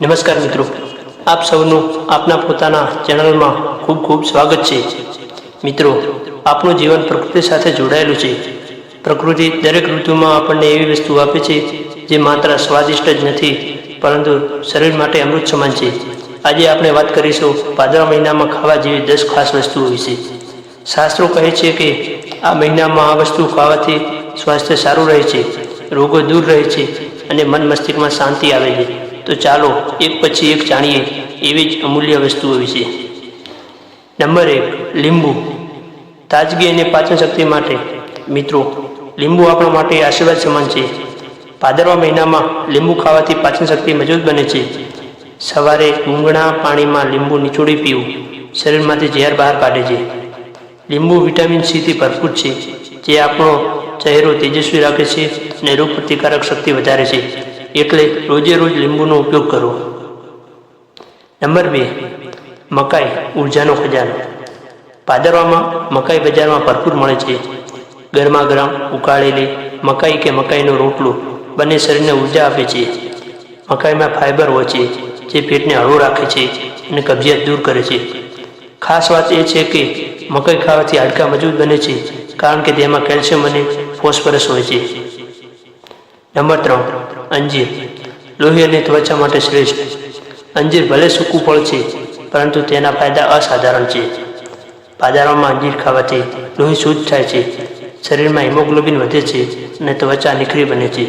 નમસ્કાર મિત્રો. આપ સૌનું આપના પોતાના ચેનલમાં ખૂબ ખૂબ સ્વાગત છે. મિત્રો આપણું જીવન પ્રકૃતિ સાથે જોડાયેલું છે. પ્રકૃતિ દરેક ઋતુમાં આપણને એવી વસ્તુ આપે છે જે માત્ર સ્વાદિષ્ટ જ નથી, પરંતુ શરીર માટે અમૃત સમાન છે. આજે આપણે વાત કરીશું ભાદરવા મહિનામાં ખાવા જેવી દસ ખાસ વસ્તુઓ વિશે. શાસ્ત્રો કહે છે કે આ મહિનામાં આ વસ્તુ ખાવાથી સ્વાસ્થ્ય સારું રહે છે, રોગો દૂર રહે છે અને મન મસ્તિષ્કમાં શાંતિ આવે છે. તો ચાલો એક પછી એક જાણીએ એવી જ અમૂલ્ય વસ્તુઓ વિશે નંબર એક, લીંબુ. તાજગી અને પાચન શક્તિ માટે, મિત્રો, લીંબુ આપણા માટે આશીર્વાદ સમાન છે. ભાદરવા મહિનામાં લીંબુ ખાવાથી પાચન શક્તિ મજબૂત બને છે. સવારે ઊંઘણા પાણીમાં લીંબુ નીચોડી પીવું શરીરમાંથી ઝેર બહાર કાઢે છે. લીંબુ વિટામિન સીથી ભરપૂર છે, જે આપણો ચહેરો તેજસ્વી રાખે છે અને રોગ પ્રતિકારક શક્તિ વધારે છે. એટલે રોજે રોજ લીંબુનો ઉપયોગ કરવો. નંબર બે, મકાઈ ઉર્જાનો ખજાનો. પાદરવામાં મકાઈ બજારમાં ભરપૂર મળે છે. ગરમા ગરમ, ઉકાળેલી મકાઈ કે મકાઈનો રોટલો બંને શરીરને ઊર્જા આપે છે. મકાઈમાં ફાઇબર હોય છે, જે પેટને હળવું રાખે છે અને કબજિયાત દૂર કરે છે. ખાસ વાત એ છે કે મકાઈ ખાવાથી હાડકા મજબૂત બને છે, કારણ કે તેમાં કેલ્શિયમ અને ફોસ્ફરસ હોય છે. નંબર ત્રણ અંજીર. લોહી અને ત્વચા માટે શ્રેષ્ઠ. અંજીર ભલે સૂકું ફળ છે, પરંતુ તેના ફાયદા અસાધારણ છે. ભાદરવામાં અંજીર ખાવાથી લોહી શુદ્ધ થાય છે, શરીરમાં હિમોગ્લોબિન વધે છે અને ત્વચા નિખરી બને છે.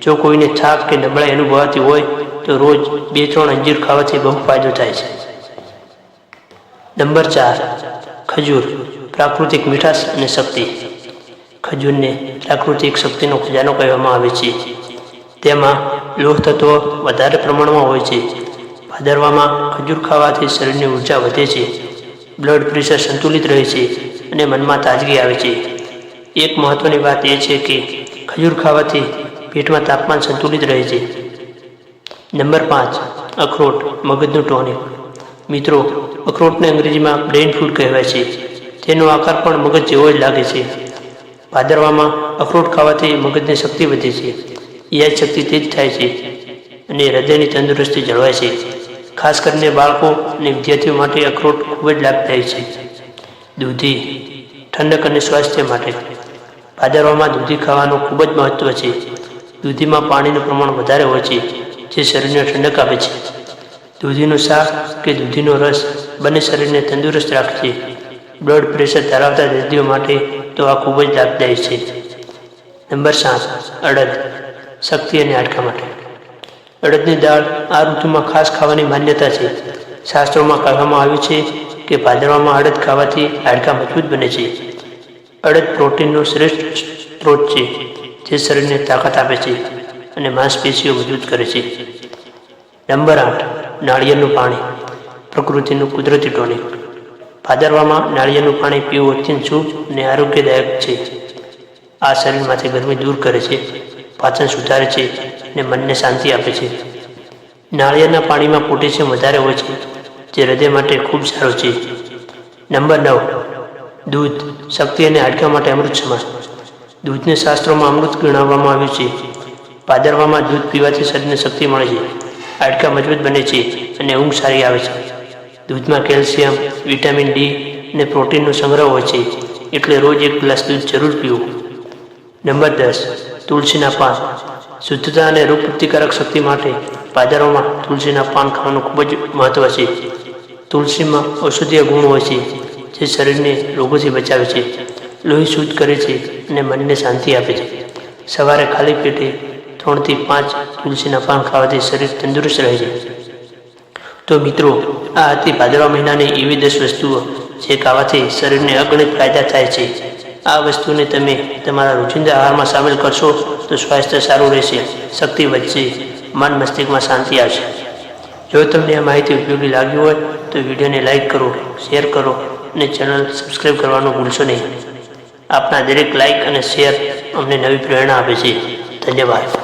જો કોઈને થાક કે નબળાઈ અનુભવાતી હોય, તો રોજ બે ત્રણ અંજીર ખાવાથી બહુ ફાયદો થાય છે. નંબર ચાર, ખજૂર, પ્રાકૃતિક મીઠાશ અને શક્તિ. ખજૂરને પ્રાકૃતિક શક્તિનો ખજાનો કહેવામાં આવે છે. તેમાં લોહ તત્વો વધારે પ્રમાણમાં હોય છે. ભાદરવામાં ખજૂર ખાવાથી શરીરની ઊર્જા વધે છે. બ્લડ પ્રેશર સંતુલિત રહે છે અને મનમાં તાજગી આવે છે. એક મહત્વની વાત એ છે કે ખજૂર ખાવાથી પેટમાં તાપમાન સંતુલિત રહે છે. નંબર પાંચ, અખરોટ, મગજનું ટોનિક. મિત્રો, અખરોટને અંગ્રેજીમાં બ્રેઇન ફૂડ કહેવાય છે. તેનો આકાર પણ મગજ જેવો જ લાગે છે. ભાદરવામાં અખરોટ ખાવાથી મગજની શક્તિ વધે છે. યાદ શક્તિ તેજ થાય છે અને હૃદયની તંદુરસ્તી જળવાય છે. ખાસ કરીને બાળકો અને વિદ્યાર્થીઓ માટે અખરોટ ખૂબ જ લાભદાયી છે. દૂધી ઠંડક અને સ્વાસ્થ્ય માટે. ભાદરવામાં દૂધી ખાવાનું ખૂબ જ મહત્ત્વ છે. દૂધીમાં પાણીનું પ્રમાણ વધારે હોય છે, જે શરીરને ઠંડક આપે છે. દૂધીનું શાક કે દૂધીનો રસ બંને શરીરને તંદુરસ્ત રાખે છે. બ્લડ પ્રેશર ધરાવતા દર્દીઓ માટે તો આ ખૂબ જ લાભદાયી છે. નંબર સાત, અડદ. શક્તિ અને હાડકા માટે. અડદની દાળ આ ઋતુમાં ખાસ ખાવાની માન્યતા છે. શાસ્ત્રોમાં કહેવામાં આવ્યું છે કે ભાદરવામાં અડદ ખાવાથી હાડકા મજબૂત બને છે. અડદ પ્રોટીનનો શ્રેષ્ઠ સ્ત્રોત છે, જે શરીરને તાકાત આપે છે અને માંસપેશીઓ મજબૂત કરે છે. નંબર આઠ, નાળિયેરનું પાણી. પ્રકૃતિનું કુદરતી ટોનિક ભાદરવામાં નાળિયેરનું પાણી પીવું અત્યંત શુભ અને આરોગ્યદાયક છે. આ શરીરમાંથી ગરમી દૂર કરે છે. પાચન સુધારે છે અને મનને શાંતિ આપે છે. નાળિયેરના પાણીમાં પોટેશિયમ વધારે હોય છે, જે હૃદય માટે ખૂબ સારું છે. નંબર નવ, દૂધ, શક્તિ અને હાડકા માટે અમૃત સમાન દૂધને શાસ્ત્રોમાં અમૃત ગણાવવામાં આવ્યું છે. પાદરવામાં દૂધ પીવાથી શરીરને શક્તિ મળે છે. હાડકા મજબૂત બને છે અને ઊંઘ સારી આવે છે. દૂધમાં કેલ્શિયમ, વિટામિન ડી અને પ્રોટીનનો સંગ્રહ હોય છે. એટલે રોજ એક ગ્લાસ દૂધ જરૂર પીવું. નંબર દસ તુલસીના પાન. શુદ્ધતા અને રોગ પ્રતિકારક શક્તિ માટે બાજારોમાં તુલસીના પાન ખાવાનું ખૂબ જ મહત્ત્વ છે. તુલસીમાં ઔષધીય ગુણ હોય છે, જે શરીરને રોગોથી બચાવે છે, લોહી શુદ્ધ કરે છે અને મનને શાંતિ આપે છે. સવારે ખાલી પેટે ત્રણથી પાંચ તુલસીના પાન ખાવાથી શરીર તંદુરસ્ત રહે છે. તો મિત્રો, આ હતી ભાદરવા મહિનાની એવી દસ વસ્તુઓ જે ખાવાથી શરીરને અગણિત ફાયદા થાય છે. આ વસ્તુને તમે તમારા રોજિંદા આહારમાં સામેલ કરશો તો સ્વાસ્થ્ય સારું રહેશે, શક્તિ વધશે, મન મસ્તિષ્કમાં શાંતિ આવશે. જો તમને આ માહિતી ઉપયોગી લાગી હોય તો વિડીયોને લાઇક કરો, શેર કરો અને ચેનલ સબસ્ક્રાઈબ કરવાનું ભૂલશો નહીં. આપના દરેક લાઇક અને શેર અમને નવી પ્રેરણા આપે છે. ધન્યવાદ.